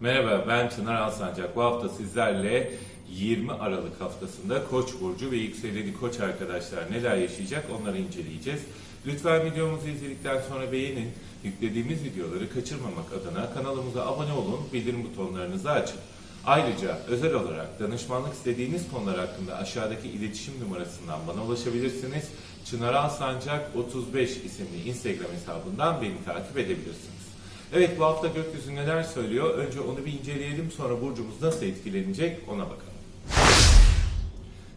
Merhaba ben Çınar Alsancak. Bu hafta sizlerle 20 Aralık haftasında Koç burcu ve yükseleni Koç arkadaşlar neler yaşayacak onları inceleyeceğiz. Lütfen videomuzu izledikten sonra beğenin. Yüklediğimiz videoları kaçırmamak adına kanalımıza abone olun, bildirim butonlarınızı açın. Ayrıca özel olarak danışmanlık istediğiniz konular hakkında aşağıdaki iletişim numarasından bana ulaşabilirsiniz. Çınar Alsancak 35 isimli Instagram hesabından beni takip edebilirsiniz. Evet bu hafta gökyüzü neler söylüyor? Önce onu bir inceleyelim sonra burcumuz nasıl etkilenecek ona bakalım.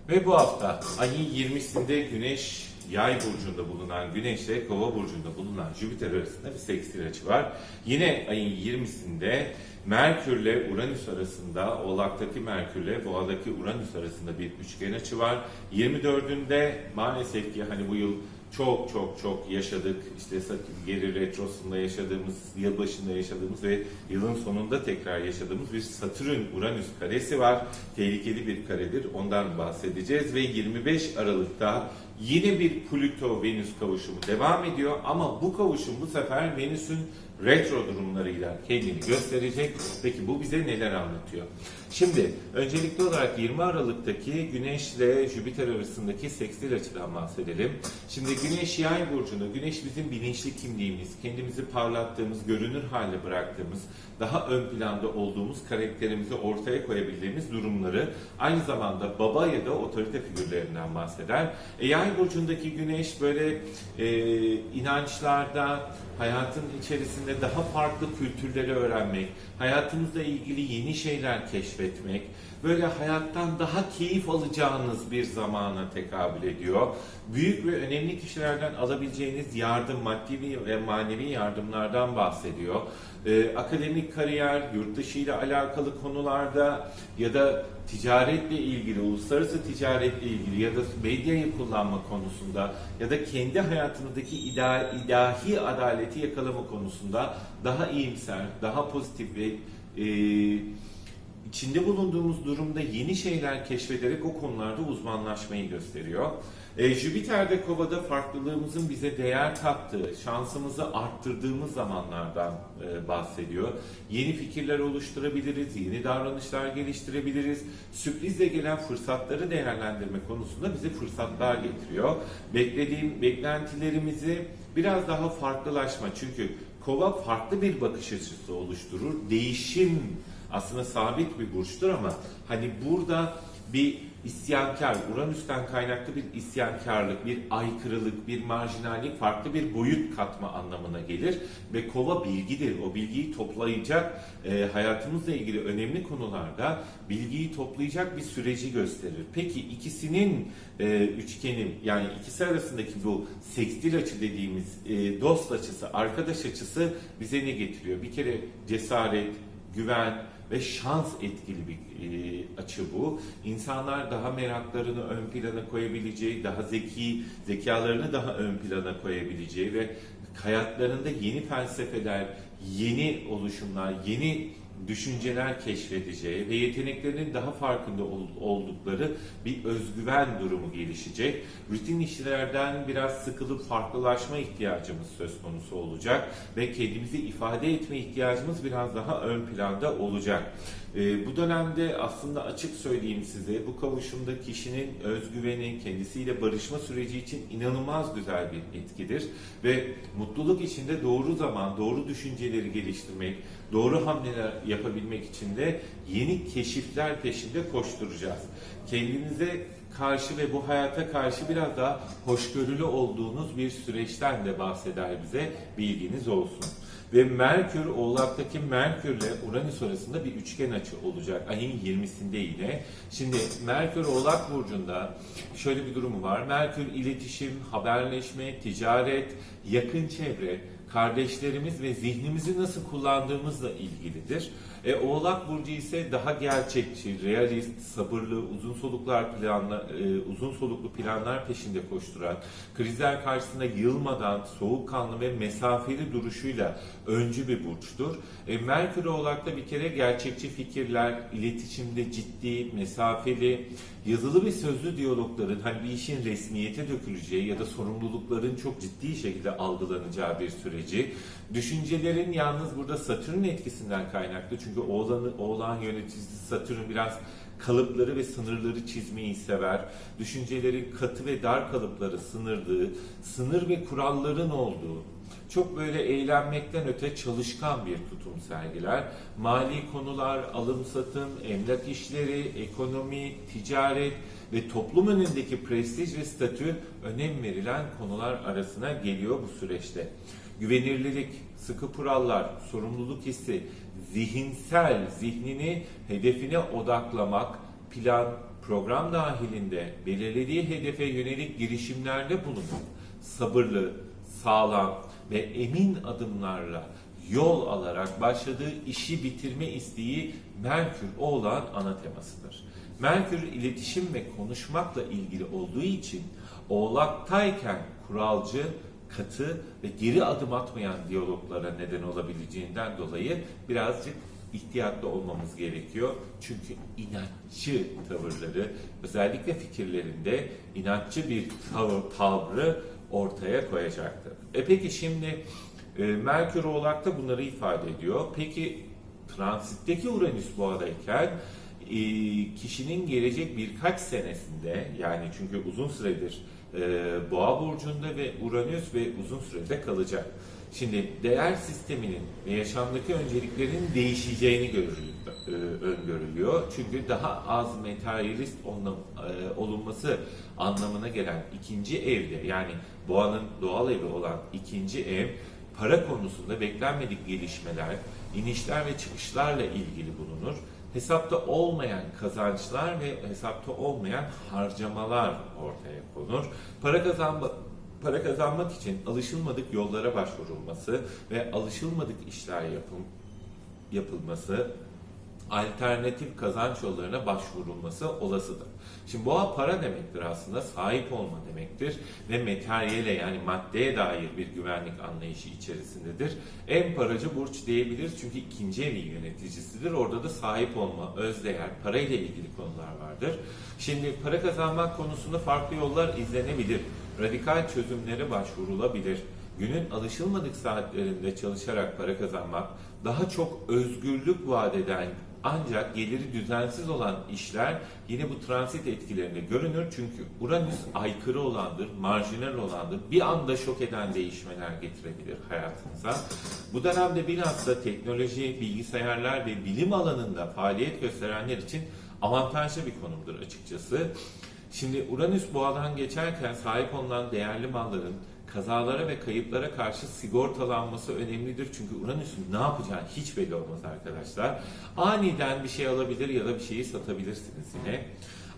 Ve bu hafta ayın 20'sinde Güneş Yay burcunda bulunan Güneş ile Kova burcunda bulunan Jüpiter arasında bir sekstil açı var. Yine ayın 20'sinde Merkür ile Uranüs arasında Oğlak'taki Merkür ile Boğa'daki Uranüs arasında bir üçgen açı var. 24'ünde maalesef ki hani bu yıl çok çok çok yaşadık. İşte geri retrosunda yaşadığımız, yılbaşında yaşadığımız ve yılın sonunda tekrar yaşadığımız bir Satürn-Uranüs karesi var. Tehlikeli bir karedir. Ondan bahsedeceğiz ve 25 Aralık'ta yine bir Plüto-Venüs kavuşumu devam ediyor ama bu kavuşum bu sefer Venüs'ün retro durumlarıyla kendini gösterecek. Peki bu bize neler anlatıyor? Şimdi öncelikli olarak 20 Aralık'taki Güneş ile Jüpiter arasındaki sekstil açıdan bahsedelim. Şimdi Güneş Yay burcunda, Güneş bizim bilinçli kimliğimiz, kendimizi parlattığımız, görünür hale bıraktığımız, daha ön planda olduğumuz karakterimizi ortaya koyabildiğimiz durumları aynı zamanda baba ya da otorite figürlerinden bahseder. E, Yay burcundaki Güneş böyle e, inançlarda, hayatın içerisinde daha farklı kültürleri öğrenmek, hayatımızla ilgili yeni şeyler keşfetmek, böyle hayattan daha keyif alacağınız bir zamana tekabül ediyor. Büyük ve önemli kişilerden alabileceğiniz yardım, maddi ve manevi yardımlardan bahsediyor. Ee, akademik kariyer, yurt dışı ile alakalı konularda ya da ticaretle ilgili, uluslararası ticaretle ilgili ya da medyayı kullanma konusunda ya da kendi hayatınızdaki ida- ilahi adaleti yakalama konusunda daha iyimser, daha pozitif ve e, içinde bulunduğumuz durumda yeni şeyler keşfederek o konularda uzmanlaşmayı gösteriyor. E, Jüpiter'de kovada farklılığımızın bize değer kattığı, şansımızı arttırdığımız zamanlardan e, bahsediyor. Yeni fikirler oluşturabiliriz, yeni davranışlar geliştirebiliriz. Sürprizle gelen fırsatları değerlendirme konusunda bize fırsatlar getiriyor. Beklediğim beklentilerimizi biraz daha farklılaşma çünkü kova farklı bir bakış açısı oluşturur. Değişim aslında sabit bir burçtur ama hani burada bir isyankar, Uranüs'ten kaynaklı bir isyankarlık, bir aykırılık, bir marjinallik, farklı bir boyut katma anlamına gelir. Ve kova bilgidir. O bilgiyi toplayacak, e, hayatımızla ilgili önemli konularda bilgiyi toplayacak bir süreci gösterir. Peki ikisinin e, üçgeni, yani ikisi arasındaki bu sekstil açı dediğimiz e, dost açısı, arkadaş açısı bize ne getiriyor? Bir kere cesaret, güven, ve şans etkili bir e, açı bu. İnsanlar daha meraklarını ön plana koyabileceği, daha zeki, zekalarını daha ön plana koyabileceği ve hayatlarında yeni felsefeler, yeni oluşumlar, yeni düşünceler keşfedeceği ve yeteneklerinin daha farkında ol- oldukları bir özgüven durumu gelişecek. Rutin işlerden biraz sıkılıp farklılaşma ihtiyacımız söz konusu olacak ve kendimizi ifade etme ihtiyacımız biraz daha ön planda olacak. Ee, bu dönemde aslında açık söyleyeyim size bu kavuşumda kişinin özgüveni, kendisiyle barışma süreci için inanılmaz güzel bir etkidir ve mutluluk içinde doğru zaman, doğru düşünceleri geliştirmek, doğru hamleler yapabilmek için de yeni keşifler peşinde koşturacağız. Kendinize karşı ve bu hayata karşı biraz daha hoşgörülü olduğunuz bir süreçten de bahseder bize bilginiz olsun. Ve Merkür, Oğlak'taki Merkür ile Uranüs arasında bir üçgen açı olacak ayın 20'sinde yine. Şimdi Merkür Oğlak Burcu'nda şöyle bir durumu var. Merkür iletişim, haberleşme, ticaret, yakın çevre, kardeşlerimiz ve zihnimizi nasıl kullandığımızla ilgilidir. E, Oğlak Burcu ise daha gerçekçi, realist, sabırlı, uzun soluklar planla, e, uzun soluklu planlar peşinde koşturan, krizler karşısında yılmadan soğukkanlı ve mesafeli duruşuyla öncü bir burçtur. E, Merkür Oğlak'ta bir kere gerçekçi fikirler, iletişimde ciddi, mesafeli, yazılı ve sözlü diyalogların hani bir işin resmiyete döküleceği ya da sorumlulukların çok ciddi şekilde algılanacağı bir süreci, düşüncelerin yalnız burada Satürn etkisinden kaynaklı çünkü Oğlan'ı, Oğlan yöneticisi Satürn biraz kalıpları ve sınırları çizmeyi sever. Düşüncelerin katı ve dar kalıpları sınırdığı, sınır ve kuralların olduğu, çok böyle eğlenmekten öte çalışkan bir tutum sergiler. Mali konular, alım satım, emlak işleri, ekonomi, ticaret ve toplum önündeki prestij ve statü önem verilen konular arasına geliyor bu süreçte. Güvenirlilik, sıkı kurallar, sorumluluk hissi, zihinsel, zihnini hedefine odaklamak, plan, program dahilinde belirlediği hedefe yönelik girişimlerde bulunup sabırlı, sağlam ve emin adımlarla yol alarak başladığı işi bitirme isteği Merkür Oğlan ana temasıdır. Merkür iletişim ve konuşmakla ilgili olduğu için Oğlaktayken kuralcı, katı ve geri adım atmayan diyaloglara neden olabileceğinden dolayı birazcık ihtiyatlı olmamız gerekiyor. Çünkü inatçı tavırları özellikle fikirlerinde inatçı bir tavır, tavrı ortaya koyacaktır. E peki şimdi e, Merkür Oğlak'ta bunları ifade ediyor. Peki transitteki Uranüs boğadayken e, kişinin gelecek birkaç senesinde yani çünkü uzun süredir e, boğa burcunda ve Uranüs ve uzun sürede kalacak. Şimdi değer sisteminin ve yaşamdaki önceliklerin değişeceğini e, öngörülüyor. Çünkü daha az materyalist e, olunması anlamına gelen ikinci evde yani boğanın doğal evi olan ikinci ev para konusunda beklenmedik gelişmeler, inişler ve çıkışlarla ilgili bulunur. Hesapta olmayan kazançlar ve hesapta olmayan harcamalar ortaya konur. Para kazanma para kazanmak için alışılmadık yollara başvurulması ve alışılmadık işler yapım, yapılması alternatif kazanç yollarına başvurulması olasıdır. Şimdi boğa para demektir aslında sahip olma demektir ve materyale yani maddeye dair bir güvenlik anlayışı içerisindedir. En paracı burç diyebiliriz çünkü ikinci evin yöneticisidir. Orada da sahip olma, özdeğer, parayla ilgili konular vardır. Şimdi para kazanmak konusunda farklı yollar izlenebilir. Radikal çözümlere başvurulabilir. Günün alışılmadık saatlerinde çalışarak para kazanmak, daha çok özgürlük vaat eden ancak geliri düzensiz olan işler yine bu transit etkilerinde görünür. Çünkü Uranüs aykırı olandır, marjinal olandır. Bir anda şok eden değişmeler getirebilir hayatınıza. Bu dönemde bilhassa teknoloji, bilgisayarlar ve bilim alanında faaliyet gösterenler için avantajlı bir konumdur açıkçası. Şimdi Uranüs boğadan geçerken sahip olunan değerli malların kazalara ve kayıplara karşı sigortalanması önemlidir. Çünkü Uranüs'ün ne yapacağı hiç belli olmaz arkadaşlar. Aniden bir şey alabilir ya da bir şeyi satabilirsiniz yine.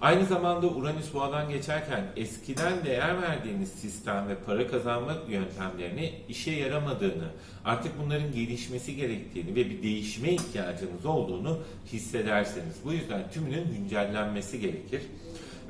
Aynı zamanda Uranüs boğadan geçerken eskiden değer verdiğiniz sistem ve para kazanma yöntemlerini işe yaramadığını, artık bunların gelişmesi gerektiğini ve bir değişime ihtiyacınız olduğunu hissederseniz. Bu yüzden tümünün güncellenmesi gerekir.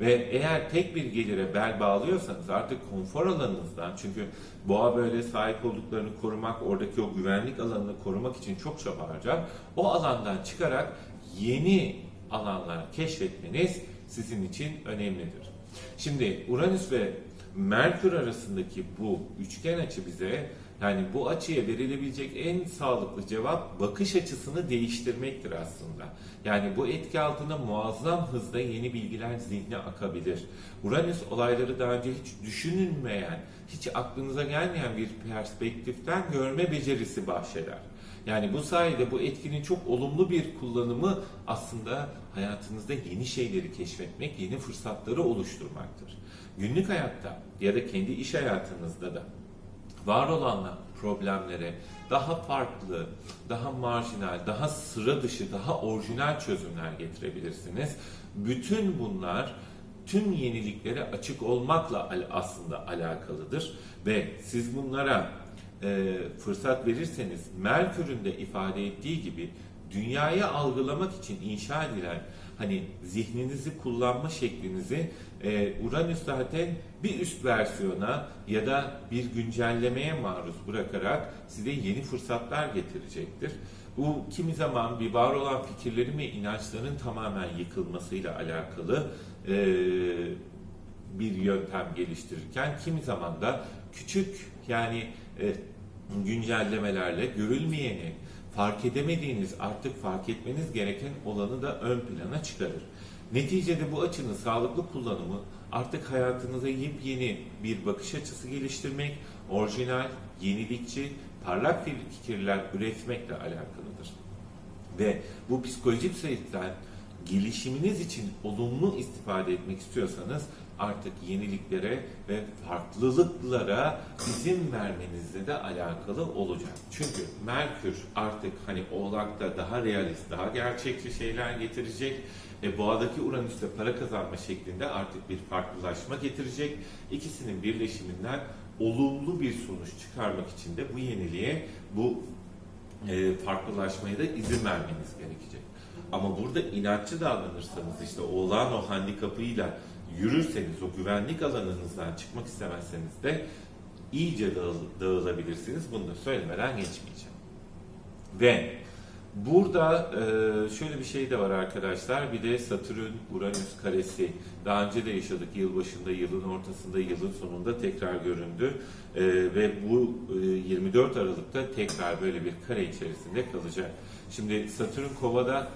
Ve eğer tek bir gelire bel bağlıyorsanız artık konfor alanınızdan çünkü boğa böyle sahip olduklarını korumak, oradaki o güvenlik alanını korumak için çok çaba harcar. O alandan çıkarak yeni alanlar keşfetmeniz sizin için önemlidir. Şimdi Uranüs ve Merkür arasındaki bu üçgen açı bize yani bu açıya verilebilecek en sağlıklı cevap bakış açısını değiştirmektir aslında. Yani bu etki altında muazzam hızda yeni bilgiler zihne akabilir. Uranüs olayları daha önce hiç düşünülmeyen, hiç aklınıza gelmeyen bir perspektiften görme becerisi bahşeder. Yani bu sayede bu etkinin çok olumlu bir kullanımı aslında hayatınızda yeni şeyleri keşfetmek, yeni fırsatları oluşturmaktır. Günlük hayatta ya da kendi iş hayatınızda da var olan problemlere daha farklı, daha marjinal, daha sıra dışı, daha orijinal çözümler getirebilirsiniz. Bütün bunlar tüm yeniliklere açık olmakla aslında alakalıdır ve siz bunlara e, fırsat verirseniz Merkür'ün de ifade ettiği gibi dünyayı algılamak için inşa edilen hani zihninizi kullanma şeklinizi e, Uranüs zaten bir üst versiyona ya da bir güncellemeye maruz bırakarak size yeni fırsatlar getirecektir. Bu kimi zaman bir var olan fikirlerin ve inançların tamamen yıkılmasıyla alakalı e, bir yöntem geliştirirken kimi zaman da küçük yani e, güncellemelerle görülmeyeni, fark edemediğiniz, artık fark etmeniz gereken olanı da ön plana çıkarır. Neticede bu açının sağlıklı kullanımı artık hayatınıza yepyeni bir bakış açısı geliştirmek, orijinal, yenilikçi, parlak fikirler üretmekle alakalıdır. Ve bu psikolojik süreçten gelişiminiz için olumlu istifade etmek istiyorsanız artık yeniliklere ve farklılıklara izin vermenizle de alakalı olacak. Çünkü Merkür artık hani Oğlak'ta daha realist, daha gerçekçi şeyler getirecek. E, Boğa'daki Uranüs'te para kazanma şeklinde artık bir farklılaşma getirecek. İkisinin birleşiminden olumlu bir sonuç çıkarmak için de bu yeniliğe, bu e, farklılaşmaya da izin vermeniz gerekecek. Ama burada inatçı davranırsanız işte oğlan o handikapıyla yürürseniz o güvenlik alanınızdan çıkmak istemezseniz de iyice dağıl- dağılabilirsiniz. Bunu da söylemeden geçmeyeceğim. Ve burada e, şöyle bir şey de var arkadaşlar. Bir de Satürn Uranüs karesi. Daha önce de yaşadık. Yıl başında, yılın ortasında, yılın sonunda tekrar göründü. E, ve bu e, 24 Aralık'ta tekrar böyle bir kare içerisinde kalacak. Şimdi Satürn Kova'da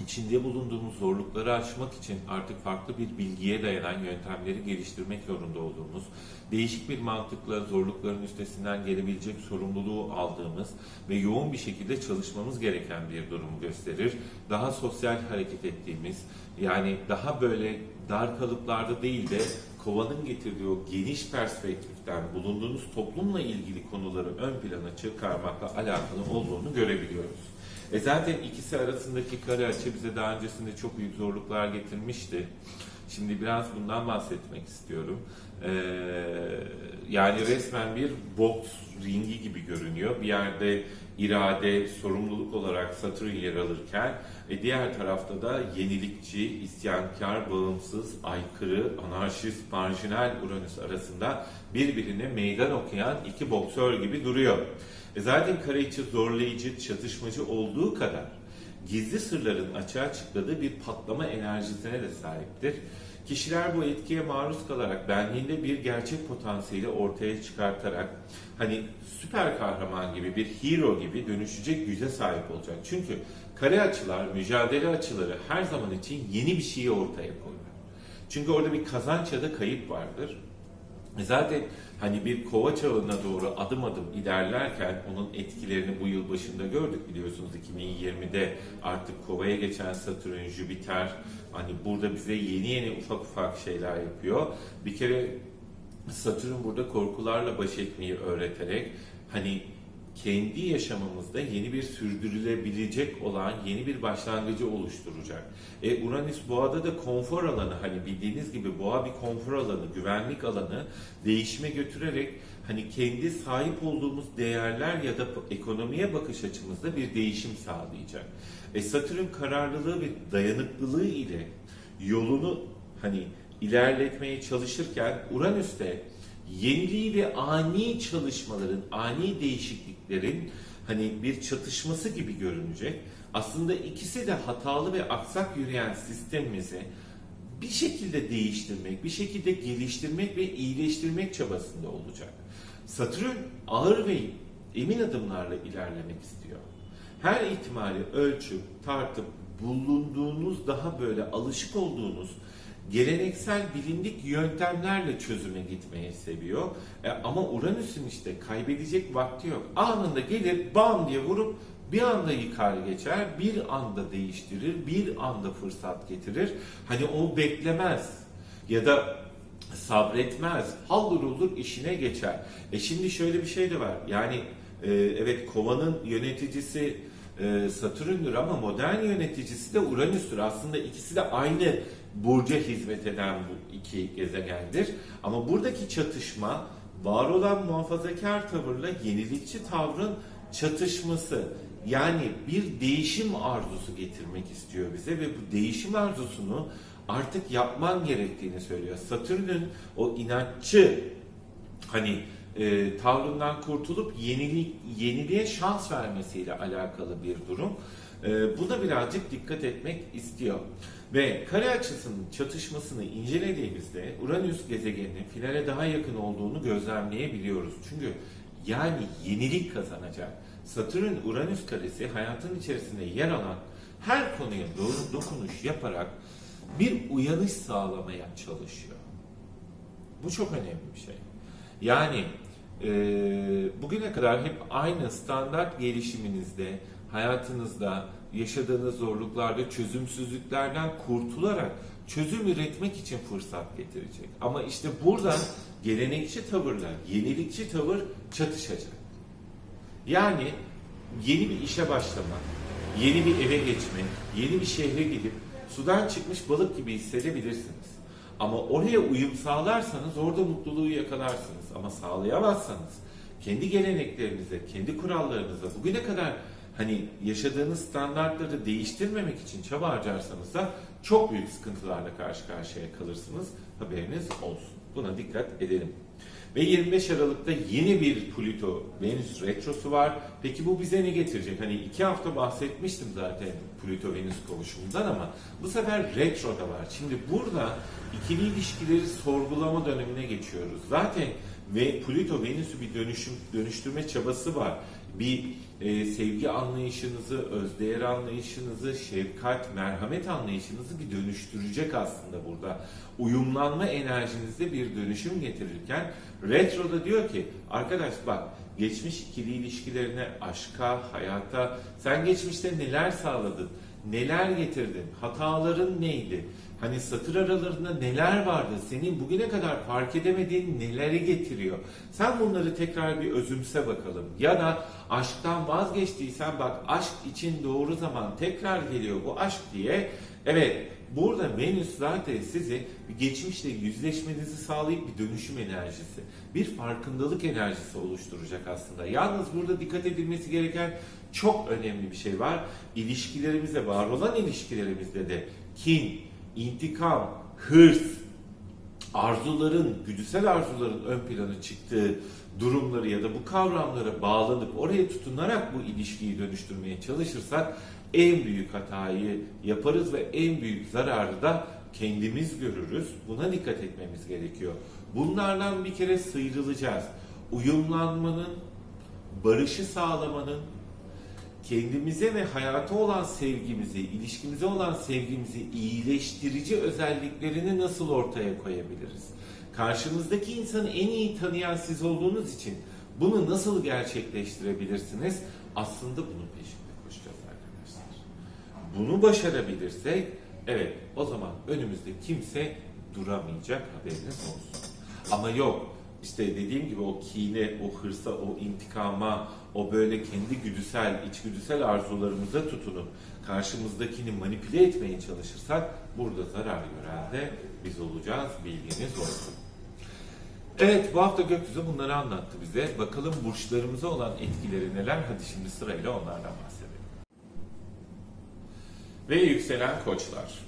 içinde bulunduğumuz zorlukları aşmak için artık farklı bir bilgiye dayanan yöntemleri geliştirmek zorunda olduğumuz, değişik bir mantıkla zorlukların üstesinden gelebilecek sorumluluğu aldığımız ve yoğun bir şekilde çalışmamız gereken bir durumu gösterir. Daha sosyal hareket ettiğimiz, yani daha böyle dar kalıplarda değil de kovanın getirdiği o geniş perspektiften bulunduğunuz toplumla ilgili konuları ön plana çıkarmakla alakalı olduğunu görebiliyoruz. E zaten ikisi arasındaki kare açı bize daha öncesinde çok büyük zorluklar getirmişti. Şimdi biraz bundan bahsetmek istiyorum. Ee, yani resmen bir boks ringi gibi görünüyor. Bir yerde irade, sorumluluk olarak Satürn yer alırken e, diğer tarafta da yenilikçi, isyankar, bağımsız, aykırı, anarşist, marjinal Uranüs arasında birbirine meydan okuyan iki boksör gibi duruyor. E zaten kare içi zorlayıcı, çatışmacı olduğu kadar gizli sırların açığa çıktığı bir patlama enerjisine de sahiptir. Kişiler bu etkiye maruz kalarak benliğinde bir gerçek potansiyeli ortaya çıkartarak hani süper kahraman gibi bir hero gibi dönüşecek güce sahip olacak. Çünkü kare açılar, mücadele açıları her zaman için yeni bir şeyi ortaya koyar. Çünkü orada bir kazanç ya da kayıp vardır. Zaten hani bir kova çağına doğru adım adım ilerlerken onun etkilerini bu yıl başında gördük biliyorsunuz 2020'de artık kovaya geçen Satürn, Jüpiter hani burada bize yeni yeni ufak ufak şeyler yapıyor. Bir kere Satürn burada korkularla baş etmeyi öğreterek hani kendi yaşamımızda yeni bir sürdürülebilecek olan yeni bir başlangıcı oluşturacak. E, Uranüs boğada da konfor alanı hani bildiğiniz gibi boğa bir konfor alanı, güvenlik alanı değişime götürerek hani kendi sahip olduğumuz değerler ya da ekonomiye bakış açımızda bir değişim sağlayacak. E, Satürn kararlılığı ve dayanıklılığı ile yolunu hani ilerletmeye çalışırken Uranüs de yeniliği ve ani çalışmaların, ani değişikliklerin hani bir çatışması gibi görünecek. Aslında ikisi de hatalı ve aksak yürüyen sistemimizi bir şekilde değiştirmek, bir şekilde geliştirmek ve iyileştirmek çabasında olacak. Satürn ağır ve emin adımlarla ilerlemek istiyor. Her ihtimali ölçüp, tartıp, bulunduğunuz daha böyle alışık olduğunuz geleneksel bilindik yöntemlerle çözüme gitmeyi seviyor. E, ama Uranüs'ün işte kaybedecek vakti yok. Anında gelir bam diye vurup bir anda yıkar geçer, bir anda değiştirir, bir anda fırsat getirir. Hani o beklemez ya da sabretmez, haldır olur işine geçer. E şimdi şöyle bir şey de var. Yani e, evet kovanın yöneticisi e, Satürn'dür ama modern yöneticisi de Uranüs'tür. Aslında ikisi de aynı burca hizmet eden bu iki gezegendir. Ama buradaki çatışma var olan muhafazakar tavırla yenilikçi tavrın çatışması. Yani bir değişim arzusu getirmek istiyor bize ve bu değişim arzusunu artık yapman gerektiğini söylüyor. Satürn'ün o inatçı hani e, tavrından kurtulup yenilik, yeniliğe şans vermesiyle alakalı bir durum. E, buna birazcık dikkat etmek istiyor. Ve kare açısının çatışmasını incelediğimizde Uranüs gezegeninin finale daha yakın olduğunu gözlemleyebiliyoruz. Çünkü yani yenilik kazanacak. Satürn Uranüs karesi hayatın içerisinde yer alan her konuya doğru dokunuş yaparak bir uyanış sağlamaya çalışıyor. Bu çok önemli bir şey. Yani e, bugüne kadar hep aynı standart gelişiminizde, hayatınızda yaşadığınız zorluklarda çözümsüzlüklerden kurtularak çözüm üretmek için fırsat getirecek. Ama işte burada gelenekçi tavırlar, yenilikçi tavır çatışacak. Yani yeni bir işe başlamak, yeni bir eve geçmek, yeni bir şehre gidip sudan çıkmış balık gibi hissedebilirsiniz. Ama oraya uyum sağlarsanız orada mutluluğu yakalarsınız. Ama sağlayamazsanız kendi geleneklerinize, kendi kurallarınıza bugüne kadar hani yaşadığınız standartları değiştirmemek için çaba harcarsanız da çok büyük sıkıntılarla karşı karşıya kalırsınız. Haberiniz olsun. Buna dikkat edelim. Ve 25 Aralık'ta yeni bir Plüto Venüs retrosu var. Peki bu bize ne getirecek? Hani iki hafta bahsetmiştim zaten Plüto Venüs kavuşumundan ama bu sefer retro da var. Şimdi burada ikili ilişkileri sorgulama dönemine geçiyoruz. Zaten ve Plüto Venüs'ü bir dönüşüm dönüştürme çabası var. Bir e, sevgi anlayışınızı, özdeğer anlayışınızı, şefkat, merhamet anlayışınızı bir dönüştürecek aslında burada. Uyumlanma enerjinizde bir dönüşüm getirirken Retro'da diyor ki arkadaş bak geçmiş ikili ilişkilerine, aşka, hayata sen geçmişte neler sağladın, neler getirdin, hataların neydi? Hani satır aralarında neler vardı? Senin bugüne kadar fark edemediğin neleri getiriyor? Sen bunları tekrar bir özümse bakalım. Ya da aşktan vazgeçtiysen bak aşk için doğru zaman tekrar geliyor bu aşk diye. Evet burada Venüs zaten sizi geçmişle yüzleşmenizi sağlayıp bir dönüşüm enerjisi, bir farkındalık enerjisi oluşturacak aslında. Yalnız burada dikkat edilmesi gereken çok önemli bir şey var. İlişkilerimizde, var olan ilişkilerimizde de kin, intikam, hırs, arzuların, güdüsel arzuların ön plana çıktığı durumları ya da bu kavramlara bağlanıp oraya tutunarak bu ilişkiyi dönüştürmeye çalışırsak en büyük hatayı yaparız ve en büyük zararı da kendimiz görürüz. Buna dikkat etmemiz gerekiyor. Bunlardan bir kere sıyrılacağız. Uyumlanmanın, barışı sağlamanın, kendimize ve hayata olan sevgimizi, ilişkimize olan sevgimizi iyileştirici özelliklerini nasıl ortaya koyabiliriz? Karşımızdaki insanı en iyi tanıyan siz olduğunuz için bunu nasıl gerçekleştirebilirsiniz? Aslında bunun peşinde. Bunu başarabilirsek, evet o zaman önümüzde kimse duramayacak haberiniz olsun. Ama yok, işte dediğim gibi o kine, o hırsa, o intikama, o böyle kendi güdüsel, içgüdüsel arzularımıza tutunup karşımızdakini manipüle etmeye çalışırsak burada zarar gören de biz olacağız. Bilginiz olsun. Evet bu hafta gökyüzü bunları anlattı bize. Bakalım burçlarımıza olan etkileri neler? Hadi şimdi sırayla onlardan bahsedelim. Ve yükselen koçlar.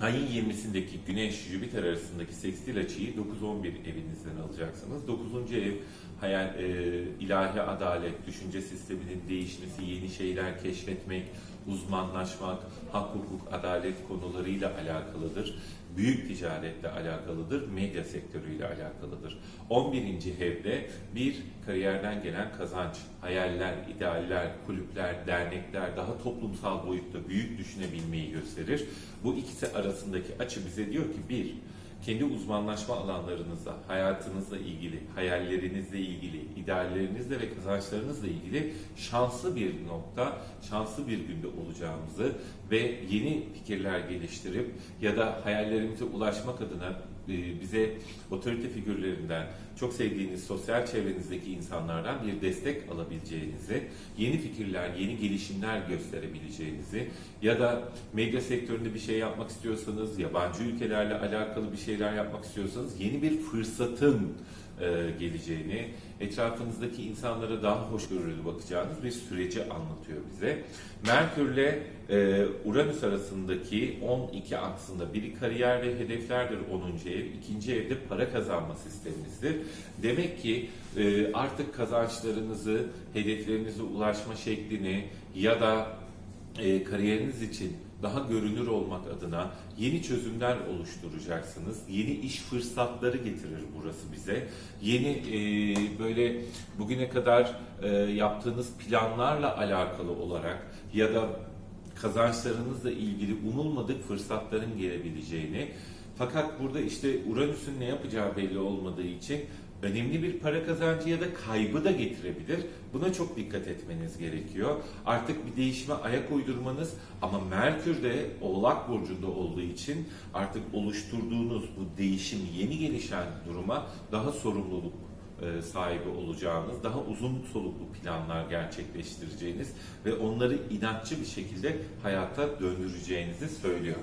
Ayın 20'sindeki Güneş-Jüpiter arasındaki sekstil açıyı 9-11 evinizden alacaksınız. 9. ev hayal, e, ilahi adalet, düşünce sisteminin değişmesi, yeni şeyler keşfetmek, uzmanlaşmak, hak hukuk, adalet konularıyla alakalıdır. Büyük ticaretle alakalıdır, medya sektörüyle alakalıdır. 11. evde bir kariyerden gelen kazanç, hayaller, idealler, kulüpler, dernekler daha toplumsal boyutta büyük düşünebilmeyi gösterir. Bu ikisi arasındaki açı bize diyor ki bir, kendi uzmanlaşma alanlarınızla, hayatınızla ilgili, hayallerinizle ilgili, ideallerinizle ve kazançlarınızla ilgili şanslı bir nokta, şanslı bir günde olacağımızı ve yeni fikirler geliştirip ya da hayallerimize ulaşmak adına bize otorite figürlerinden, çok sevdiğiniz sosyal çevrenizdeki insanlardan bir destek alabileceğinizi, yeni fikirler, yeni gelişimler gösterebileceğinizi ya da medya sektöründe bir şey yapmak istiyorsanız, yabancı ülkelerle alakalı bir şeyler yapmak istiyorsanız yeni bir fırsatın e, geleceğini, etrafınızdaki insanlara daha hoşgörülü bakacağınız bir süreci anlatıyor bize. Merkürle e, Uranüs arasındaki 12 aksında biri kariyer ve hedeflerdir 10. ev, ikinci evde para kazanma sisteminizdir. Demek ki e, artık kazançlarınızı, hedeflerinize ulaşma şeklini ya da e, kariyeriniz için daha görünür olmak adına yeni çözümler oluşturacaksınız. Yeni iş fırsatları getirir burası bize. Yeni e, böyle bugüne kadar e, yaptığınız planlarla alakalı olarak ya da kazançlarınızla ilgili umulmadık fırsatların gelebileceğini fakat burada işte Uranüs'ün ne yapacağı belli olmadığı için önemli bir para kazancı ya da kaybı da getirebilir. Buna çok dikkat etmeniz gerekiyor. Artık bir değişime ayak uydurmanız ama Merkür de Oğlak Burcu'nda olduğu için artık oluşturduğunuz bu değişim, yeni gelişen duruma daha sorumluluk e, sahibi olacağınız, daha uzun soluklu planlar gerçekleştireceğiniz ve onları inatçı bir şekilde hayata döndüreceğinizi söylüyor.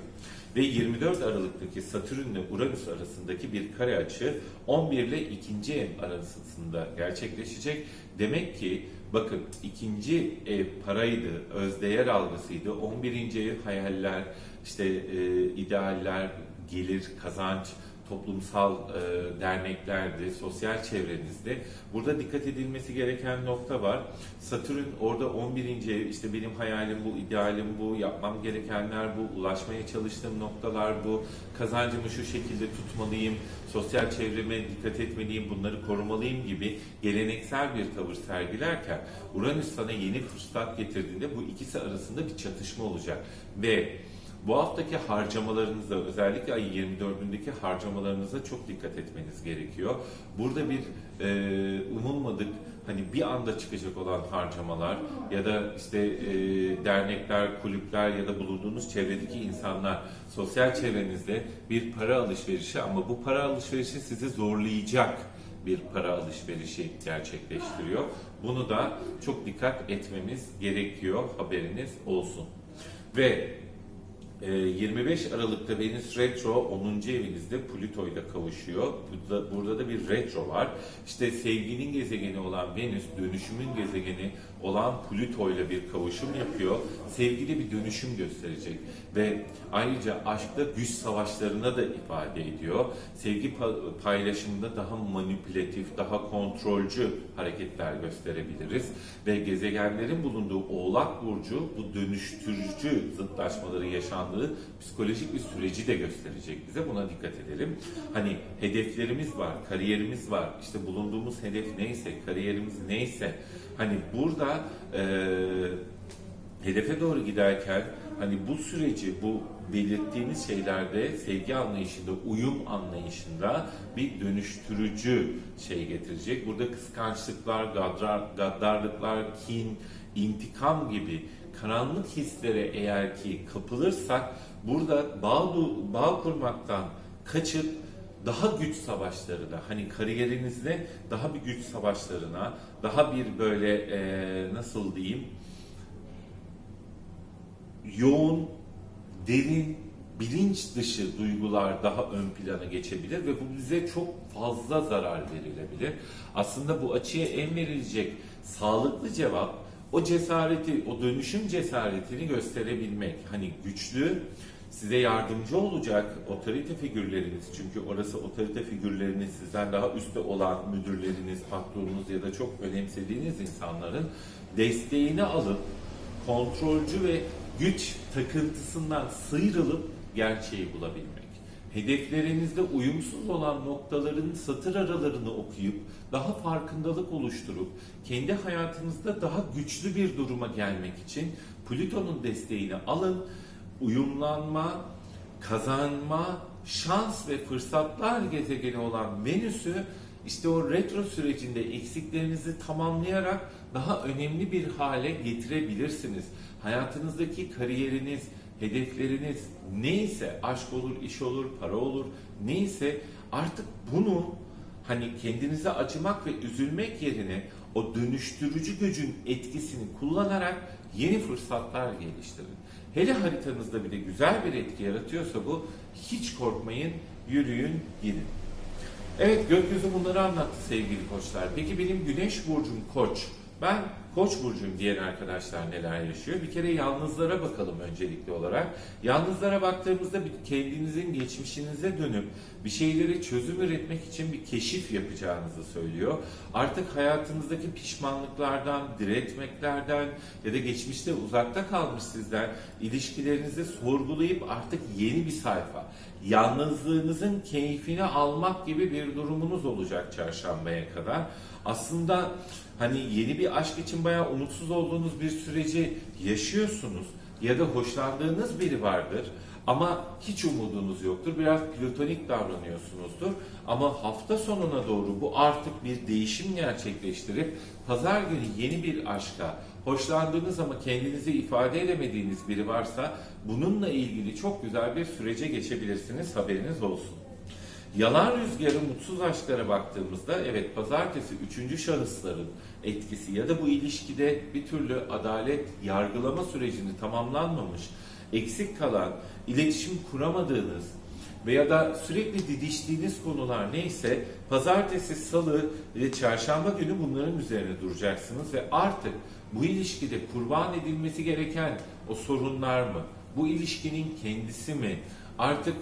Ve 24 Aralık'taki Satürn ile Uranüs arasındaki bir kare açı 11 ile 2. ev arasında gerçekleşecek. Demek ki bakın ikinci ev paraydı, özdeğer algısıydı. 11. ev hayaller, işte e, idealler, gelir, kazanç, toplumsal e, derneklerdi, sosyal çevrenizde. Burada dikkat edilmesi gereken nokta var. Satürn orada 11. ev, işte benim hayalim bu, idealim bu, yapmam gerekenler bu, ulaşmaya çalıştığım noktalar bu, kazancımı şu şekilde tutmalıyım, sosyal çevreme dikkat etmeliyim, bunları korumalıyım gibi geleneksel bir tavır sergilerken Uranüs sana yeni fırsat getirdiğinde bu ikisi arasında bir çatışma olacak ve bu haftaki harcamalarınıza özellikle ayın 24'ündeki harcamalarınıza çok dikkat etmeniz gerekiyor. Burada bir e, umulmadık hani bir anda çıkacak olan harcamalar ya da işte e, dernekler, kulüpler ya da bulunduğunuz çevredeki insanlar sosyal çevrenizde bir para alışverişi ama bu para alışverişi sizi zorlayacak bir para alışverişi gerçekleştiriyor. Bunu da çok dikkat etmemiz gerekiyor haberiniz olsun. Ve 25 Aralık'ta Venüs retro 10. evinizde Plüto ile kavuşuyor. Burada, burada da bir retro var. İşte sevginin gezegeni olan Venüs dönüşümün gezegeni olan Plüto ile bir kavuşum yapıyor. Sevgili bir dönüşüm gösterecek ve ayrıca aşkta güç savaşlarına da ifade ediyor. Sevgi pa- paylaşımında daha manipülatif, daha kontrolcü hareketler gösterebiliriz ve gezegenlerin bulunduğu Oğlak burcu bu dönüştürücü zıtlaşmaları yaşandığı psikolojik bir süreci de gösterecek bize. Buna dikkat edelim. Hani hedeflerimiz var, kariyerimiz var. İşte bulunduğumuz hedef neyse, kariyerimiz neyse hani burada eee hedefe doğru giderken hani bu süreci bu belirttiğimiz şeylerde sevgi anlayışında, uyum anlayışında bir dönüştürücü şey getirecek. Burada kıskançlıklar, gaddar, gaddarlıklar, kin, intikam gibi karanlık hislere eğer ki kapılırsak burada bağ, bağ kurmaktan kaçıp daha güç savaşlarına, hani kariyerinizde daha bir güç savaşlarına, daha bir böyle eee, nasıl diyeyim, yoğun, derin, bilinç dışı duygular daha ön plana geçebilir ve bu bize çok fazla zarar verilebilir. Aslında bu açıya en verilecek sağlıklı cevap o cesareti, o dönüşüm cesaretini gösterebilmek. Hani güçlü, size yardımcı olacak otorite figürleriniz çünkü orası otorite figürleriniz sizden daha üstte olan müdürleriniz, patronunuz ya da çok önemsediğiniz insanların desteğini alıp kontrolcü ve güç takıntısından sıyrılıp gerçeği bulabilmek. Hedeflerinizde uyumsuz olan noktaların satır aralarını okuyup daha farkındalık oluşturup kendi hayatınızda daha güçlü bir duruma gelmek için Plüton'un desteğini alın. Uyumlanma, kazanma, şans ve fırsatlar gezegeni olan Venüs'ü işte o retro sürecinde eksiklerinizi tamamlayarak daha önemli bir hale getirebilirsiniz. Hayatınızdaki kariyeriniz, hedefleriniz neyse aşk olur, iş olur, para olur neyse artık bunu hani kendinize acımak ve üzülmek yerine o dönüştürücü gücün etkisini kullanarak yeni fırsatlar geliştirin. Hele haritanızda bir de güzel bir etki yaratıyorsa bu hiç korkmayın, yürüyün, gidin. Evet gökyüzü bunları anlattı sevgili koçlar. Peki benim güneş burcum koç. Ben koç burcuyum diyen arkadaşlar neler yaşıyor? Bir kere yalnızlara bakalım öncelikli olarak. Yalnızlara baktığımızda kendinizin geçmişinize dönüp bir şeyleri çözüm üretmek için bir keşif yapacağınızı söylüyor. Artık hayatınızdaki pişmanlıklardan, diretmeklerden ya da geçmişte uzakta kalmış sizden ilişkilerinizi sorgulayıp artık yeni bir sayfa, yalnızlığınızın keyfini almak gibi bir durumunuz olacak çarşambaya kadar. Aslında hani yeni bir aşk için bayağı umutsuz olduğunuz bir süreci yaşıyorsunuz ya da hoşlandığınız biri vardır ama hiç umudunuz yoktur. Biraz platonik davranıyorsunuzdur. Ama hafta sonuna doğru bu artık bir değişim gerçekleştirip pazar günü yeni bir aşka, hoşlandığınız ama kendinizi ifade edemediğiniz biri varsa bununla ilgili çok güzel bir sürece geçebilirsiniz. Haberiniz olsun. Yalan rüzgarı mutsuz aşklara baktığımızda evet pazartesi üçüncü şahısların etkisi ya da bu ilişkide bir türlü adalet yargılama sürecini tamamlanmamış, eksik kalan, iletişim kuramadığınız veya da sürekli didiştiğiniz konular neyse pazartesi, salı ve çarşamba günü bunların üzerine duracaksınız ve artık bu ilişkide kurban edilmesi gereken o sorunlar mı? Bu ilişkinin kendisi mi? Artık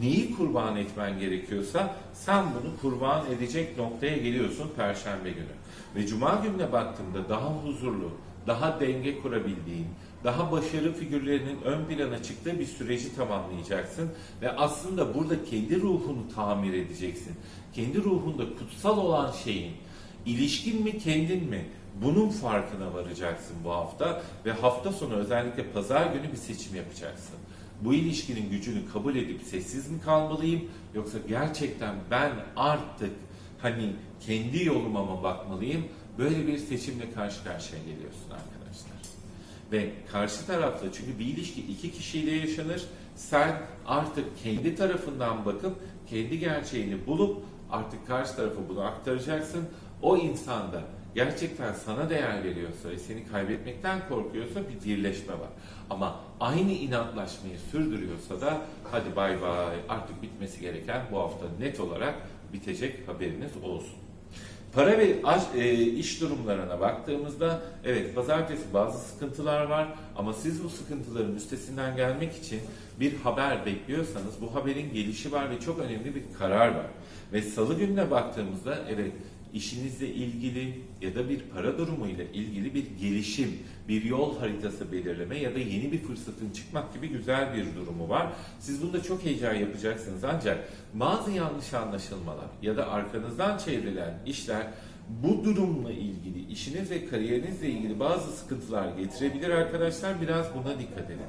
neyi kurban etmen gerekiyorsa sen bunu kurban edecek noktaya geliyorsun Perşembe günü. Ve Cuma gününe baktığımda daha huzurlu, daha denge kurabildiğin, daha başarı figürlerinin ön plana çıktığı bir süreci tamamlayacaksın. Ve aslında burada kendi ruhunu tamir edeceksin. Kendi ruhunda kutsal olan şeyin, ilişkin mi kendin mi? Bunun farkına varacaksın bu hafta ve hafta sonu özellikle pazar günü bir seçim yapacaksın bu ilişkinin gücünü kabul edip sessiz mi kalmalıyım yoksa gerçekten ben artık hani kendi yoluma mı bakmalıyım? Böyle bir seçimle karşı karşıya geliyorsun arkadaşlar. Ve karşı tarafta çünkü bir ilişki iki kişiyle yaşanır. Sen artık kendi tarafından bakıp kendi gerçeğini bulup artık karşı tarafa bunu aktaracaksın. O insanda gerçekten sana değer veriyorsa ve seni kaybetmekten korkuyorsa bir birleşme var. Ama aynı inatlaşmayı sürdürüyorsa da hadi bay bay artık bitmesi gereken bu hafta net olarak bitecek haberiniz olsun. Para ve e, iş durumlarına baktığımızda evet pazartesi bazı sıkıntılar var ama siz bu sıkıntıların üstesinden gelmek için bir haber bekliyorsanız bu haberin gelişi var ve çok önemli bir karar var. Ve salı gününe baktığımızda evet işinizle ilgili ya da bir para durumuyla ilgili bir gelişim, bir yol haritası belirleme ya da yeni bir fırsatın çıkmak gibi güzel bir durumu var. Siz bunda çok heyecan yapacaksınız ancak bazı yanlış anlaşılmalar ya da arkanızdan çevrilen işler bu durumla ilgili, işiniz ve kariyerinizle ilgili bazı sıkıntılar getirebilir arkadaşlar. Biraz buna dikkat edin.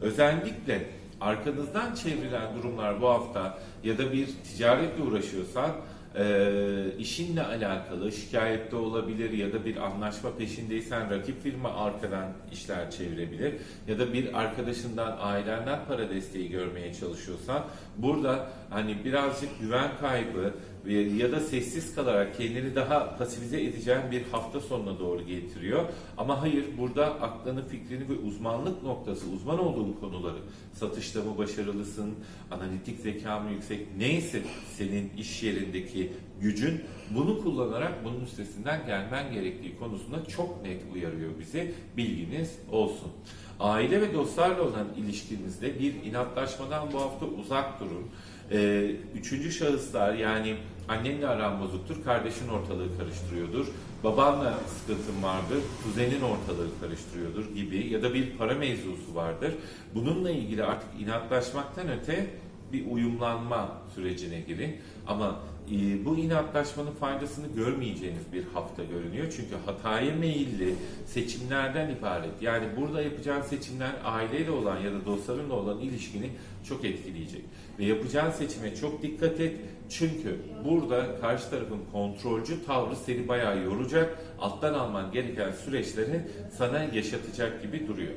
Özellikle arkanızdan çevrilen durumlar bu hafta ya da bir ticaretle uğraşıyorsan e, işinle alakalı şikayette olabilir ya da bir anlaşma peşindeysen rakip firma arkadan işler çevirebilir. Ya da bir arkadaşından ailenden para desteği görmeye çalışıyorsan burada hani birazcık güven kaybı ya da sessiz kalarak kendini daha pasifize edeceğin bir hafta sonuna doğru getiriyor. Ama hayır burada aklını, fikrini ve uzmanlık noktası, uzman olduğun konuları, satışta mı başarılısın, analitik zeka mı yüksek, neyse senin iş yerindeki gücün bunu kullanarak bunun üstesinden gelmen gerektiği konusunda çok net uyarıyor bizi. Bilginiz olsun. Aile ve dostlarla olan ilişkinizde bir inatlaşmadan bu hafta uzak durun. Ee, üçüncü şahıslar yani annenle aran bozuktur, kardeşin ortalığı karıştırıyordur, babanla sıkıntın vardır, kuzenin ortalığı karıştırıyordur gibi ya da bir para mevzusu vardır. Bununla ilgili artık inatlaşmaktan öte bir uyumlanma sürecine girin. Ama e, bu inatlaşmanın faydasını görmeyeceğiniz bir hafta görünüyor. Çünkü hataya meyilli seçimlerden ibaret. Yani burada yapacağın seçimler aileyle olan ya da dostlarınla olan ilişkini çok etkileyecek. Ve yapacağın seçime çok dikkat et. Çünkü burada karşı tarafın kontrolcü tavrı seni bayağı yoracak. Alttan alman gereken süreçleri sana yaşatacak gibi duruyor.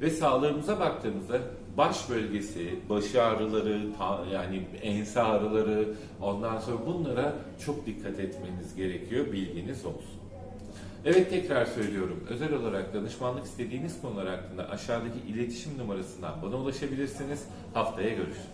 Ve sağlığımıza baktığımızda baş bölgesi, baş ağrıları, yani ense ağrıları, ondan sonra bunlara çok dikkat etmeniz gerekiyor, bilginiz olsun. Evet tekrar söylüyorum. Özel olarak danışmanlık istediğiniz konular hakkında aşağıdaki iletişim numarasından bana ulaşabilirsiniz. Haftaya görüşürüz.